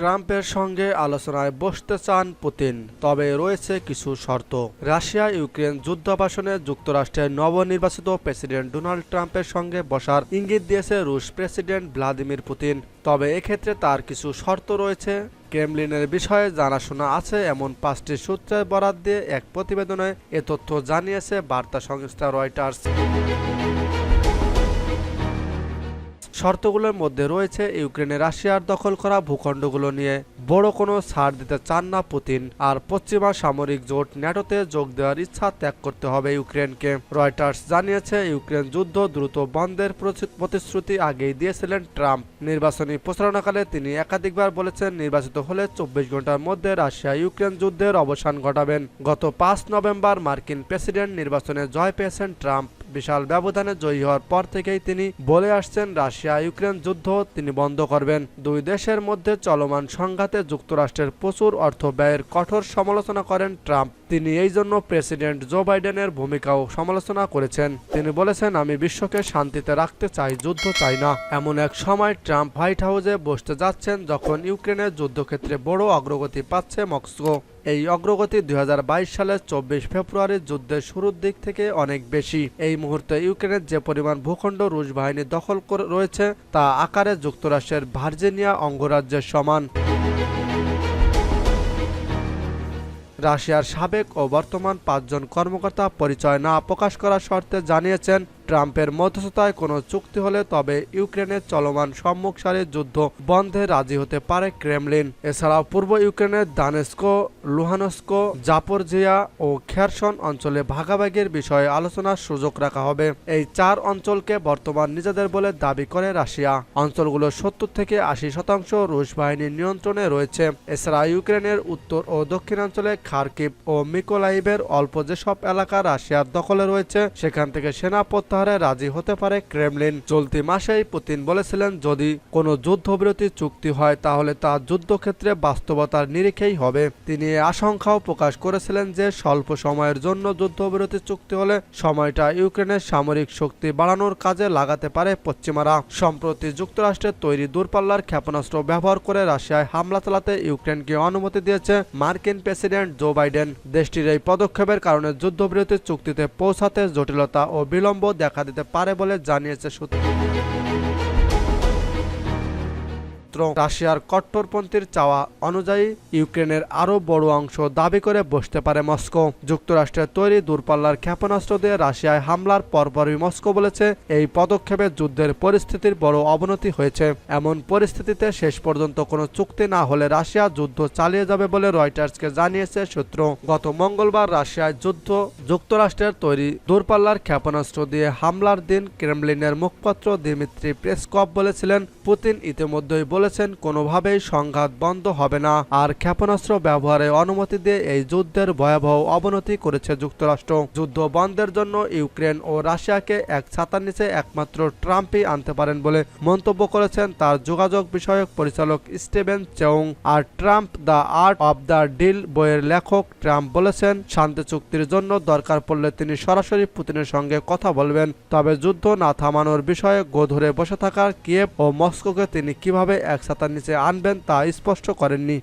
ট্রাম্পের সঙ্গে আলোচনায় বসতে চান পুতিন, তবে রয়েছে কিছু শর্ত। রাশিয়া, ইউক্রেন যুদ্ধাবাসনে যুক্তরাষ্ট্রের নবনির্বাচিত প্রেসিডেন্ট ডোনাল্ড ট্রাম্পের সঙ্গে বসার ইঙ্গিত দিয়েছে রুশ প্রেসিডেন্ট ভ্লাদিমির পুতিন, তবে এক্ষেত্রে তার কিছু শর্ত রয়েছে। ক্রেমলিনের বিষয়ে জানাশোনা আছে এমন পাঁচটি সূত্রের বরাত দিয়ে এক প্রতিবেদনে এ তথ্য জানিয়েছে বার্তা সংস্থা রয়টার্স। শর্তগুলোর মধ্যে রয়েছে ইউক্রেনে রাশিয়ার দখল করা ভূখণ্ডগুলো নিয়ে। বড় কোনো ছাড় দিতে চান না পুতিন। আর পশ্চিমা সামরিক জোট ন্যাটোতে যোগ দেওয়ার ইচ্ছা ত্যাগ করতে হবে ইউক্রেনকে। রয়টার্স জানিয়েছে, ইউক্রেন যুদ্ধ দ্রুত বন্ধের প্রতিশ্রুতি আগেই দিয়েছিলেন ট্রাম্প। নির্বাচনী প্রচারণাকালে তিনি একাধিকবার বলেছেন, নির্বাচিত হলে চব্বিশ ঘণ্টার মধ্যে রাশিয়া ইউক্রেন যুদ্ধের অবসান ঘটাবেন। গত পাঁচ নভেম্বর মার্কিন প্রেসিডেন্ট নির্বাচনে জয় পেয়েছেন ট্রাম্প। বিশাল ব্যবধানে জয়ী হওয়ার পর থেকেই তিনি বলে আসছেন রাশিয়া ইউক্রেন যুদ্ধ তিনি বন্ধ করবেন। দুই দেশের মধ্যে চলমান সংঘাতে যুক্তরাষ্ট্রের প্রচুর অর্থ ব্যয়ের কঠোর সমালোচনা করেন ট্রাম্প। তিনি এই জন্য প্রেসিডেন্ট জো বাইডেনের ভূমিকাও সমালোচনা করেছেন। তিনি বলেছেন, আমি বিশ্বকে শান্তিতে রাখতে চাই, যুদ্ধ চাই না। এমন এক সময় ট্রাম্প হোয়াইট হাউসে বসতে যাচ্ছেন যখন ইউক্রেনের যুদ্ধক্ষেত্রে বড় অগ্রগতি পাচ্ছে মস্কো। এই অগ্রগতি দুই হাজার বাইশ সালের চব্বিশ ফেব্রুয়ারি যুদ্ধের শুরুর দিক থেকে অনেক বেশি। এই মুহূর্তে ইউক্রেনের যে পরিমাণ ভূখণ্ড রুশ বাহিনী দখল করে রয়েছে, তা আকারে যুক্তরাষ্ট্রের ভার্জিনিয়া অঙ্গরাজ্যের সমান। রাশিয়ার সাবেক ও বর্তমান পাঁচজন কর্মকর্তা পরিচয় না প্রকাশ করার শর্তে জানিয়েছেন ট্রাম্পের মধ্যস্থতায় কোনো চুক্তি হলে তবে ইউক্রেনের চলমান সম্মুখ সারির যুদ্ধ বন্ধে রাজি হতে পারে ক্রেমলিন। এছাড়াও পূর্ব ইউক্রেনের দানেস্কো, লুহানস্কো, জাপরজিয়া ও খেরসন অঞ্চলে ভাগাভাগির বিষয়ে আলোচনার সুযোগ রাখা হবে। এই চার অঞ্চলকে বর্তমান নিজেদের বলে দাবি করে রাশিয়া। অঞ্চলগুলোর সত্তর থেকে আশি শতাংশ রুশ বাহিনীর নিয়ন্ত্রণে রয়েছে। এছাড়া ইউক্রেনের উত্তর ও দক্ষিণাঞ্চলে খার্কিভ ও মিকোলাইভের অল্প যেসব এলাকা রাশিয়ার দখলে রয়েছে, সেখান থেকে সেনা প্রত্যাহারে রাজি হতে পারে ক্রেমলিন। চলতি মাসেই পুতিন বলেছিলেন, যদি কোনো যুদ্ধবিরতি চুক্তি হয়, তাহলে তা যুদ্ধক্ষেত্রে বাস্তবতার নিরিখেই হবে। তিনি আশঙ্কাও প্রকাশ করেছিলেন যে, স্বল্প সময়ের জন্য যুদ্ধবিরতি চুক্তি হলে সময়টা ইউক্রেনের সামরিক শক্তি বাড়ানোর কাজে লাগাতে পারে পশ্চিমারা। সম্প্রতি যুক্তরাষ্ট্রের তৈরি দূরপাল্লার ক্ষেপণাস্ত্র ব্যবহার করে রাশিয়ায় হামলা চালাতে ইউক্রেনকে অনুমতি দিয়েছে মার্কিন প্রেসিডেন্ট জো বাইডেন। দেশটির এই পদক্ষেপের কারণে যুদ্ধবিরতি চুক্তিতে পৌঁছাতে জটিলতা ও বিলম্ব দেখা দিতে পারে বলে জানিয়েছে সূত্র। রাশিয়ার কট্টরপন্থীর চাওয়া অনুযায়ী ইউক্রেনের আরও বড় অংশ দাবি করে বসতে পারে মস্কো। যুক্তরাষ্ট্রের তৈরি দূরপাল্লার ক্ষেপণাস্ত্র দিয়ে রাশিয়ায় হামলার পরপরই মস্কো বলেছে, এই পদক্ষেপে যুদ্ধের পরিস্থিতির বড় অবনতি হয়েছে। এমন পরিস্থিতিতে শেষ পর্যন্ত কোনো চুক্তি না হলে রাশিয়া যুদ্ধ চালিয়ে যাবে বলে রয়টার্সকে জানিয়েছে সূত্র। গত মঙ্গলবার রাশিয়ায় যুদ্ধ, যুক্তরাষ্ট্রের তৈরি দূরপাল্লার ক্ষেপণাস্ত্র দিয়ে হামলার দিন ক্রেমলিনের মুখপাত্র দিমিত্রি প্রেসকপ বলেছিলেন, পুতিন ইতিমধ্যেই বলেছেন, কোনোভাবেই সংঘাত বন্ধ হবে না। আর ক্ষেপণাস্ত্র ব্যবহারে অনুমতি দিয়ে এই যুদ্ধের ভয়াবহ অবনতি করেছে যুক্তরাষ্ট্র। যুদ্ধ বন্ধের জন্য ইউক্রেন ও রাশিয়াকে এক ছাতার নিচে একমাত্র ট্রাম্পই আনতে পারেন বলে মন্তব্য করেছেন তার যোগাযোগ বিষয়ক পরিচালক Steven Cheung. R Trump the art of the deal বইয়ের লেখক ট্রাম্প বলেছেন, শান্তি চুক্তির জন্য দরকার পড়লে তিনি সরাসরি পুতিনের সঙ্গে কথা বলবেন। তবে যুদ্ধ না থামানোর বিষয়ে গো ধরে বসে থাকার কিয়েভ ও মস্কোকে তিনি কীভাবে এক ছাতার নিচে আনবেন তা স্পষ্ট করেননি।